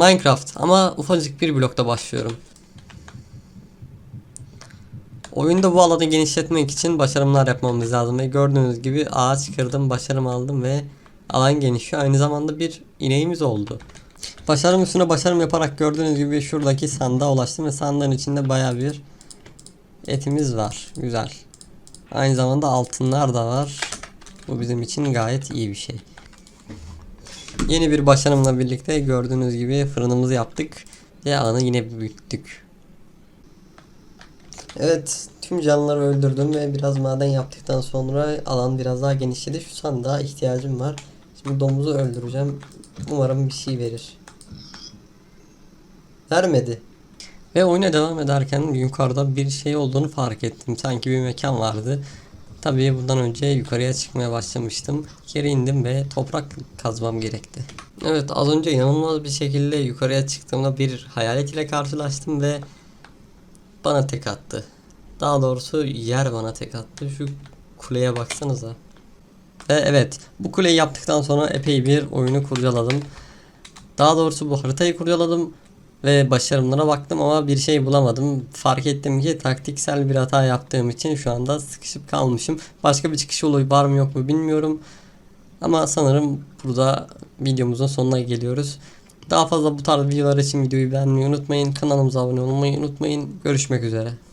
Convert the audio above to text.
Minecraft ama ufacık bir blokta başlıyorum. Oyunda bu alanı genişletmek için başarımlar yapmamız lazım ve gördüğünüz gibi ağaç kırdım, başarım aldım ve alan genişliyor. Aynı zamanda bir ineğimiz oldu. Başarım üstüne başarım yaparak gördüğünüz gibi şuradaki sandığa ulaştım ve sandığın içinde baya bir etimiz var. Güzel. Aynı zamanda altınlar da var. Bu bizim için gayet iyi bir şey. Yeni bir başarımla birlikte gördüğünüz gibi fırınımızı yaptık ve alanı yine büyüttük. Evet, tüm canlıları öldürdüm ve biraz maden yaptıktan sonra alan biraz daha genişledi. Şu sandığa ihtiyacım var. Şimdi domuzu öldüreceğim. Umarım bir şey verir. Vermedi. Ve oyuna devam ederken yukarıda bir şey olduğunu fark ettim. Sanki bir mekan vardı. Tabii bundan önce yukarıya çıkmaya başlamıştım. Geri indim ve toprak kazmam gerekti. Evet az önce inanılmaz bir şekilde yukarıya çıktığımda bir hayalet ile karşılaştım ve bana tek attı. Daha doğrusu yer bana tek attı. Şu kuleye baksanıza. Ve evet bu kuleyi yaptıktan sonra epey bir oyunu kurcaladım. Daha doğrusu bu haritayı kurcaladım ve başarımlara baktım ama bir şey bulamadım. Fark ettim ki taktiksel bir hata yaptığım için şu anda sıkışıp kalmışım. Başka bir çıkış yolu var mı yok mu bilmiyorum. Ama sanırım burada videomuzun sonuna geliyoruz. Daha fazla bu tarz videolar için videoyu beğenmeyi unutmayın. Kanalımıza abone olmayı unutmayın. Görüşmek üzere.